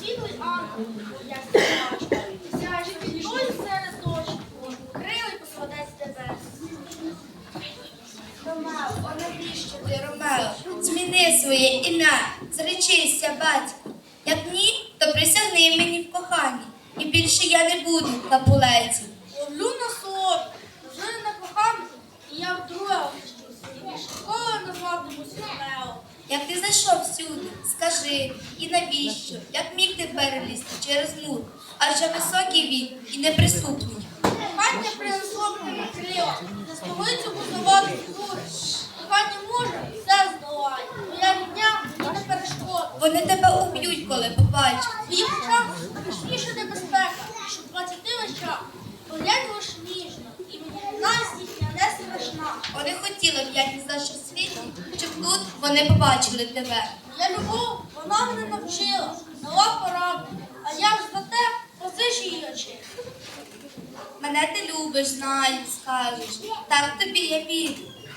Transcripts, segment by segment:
Сідуй ангел, як собачка, Зміни своє ім'я, зречися, батько, Як ні, то присягни мені в коханні, і більше я не буду на полеці. Як ти зайшов всюди, скажи, і навіщо? Як міг ти перелізти через мур? Адже високий він і неприступний. Кохання принесло мені крила, на столицю будувати фігури. Кохання мужа все здолає, моя рідня мені не перешкода. Вони тебе уб'ють, коли побачать. Твій очах страшніша небезпека, що двадцяти очах. Поглянь лиш ніжно, і мені настільки не хотіли б, як ні за що світі, щоб тут вони побачили тебе. Я любов, вона мене навчила, дала пораду, а я ж за те позич її очей. Мене ти любиш, знаю, скажеш. Так тобі я вірю.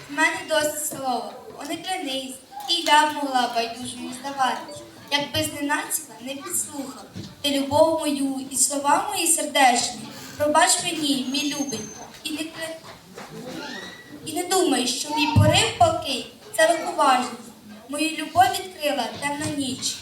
В мене досить слова. Вони клянись, і я б могла байдужою здаватись. Якби зненацька не підслухав ти любов мою і слова мої сердечні. Пробач мені, мій любий, і і не думай, що мій порив палкий це легковажність. Мою любов відкрила темна ніч.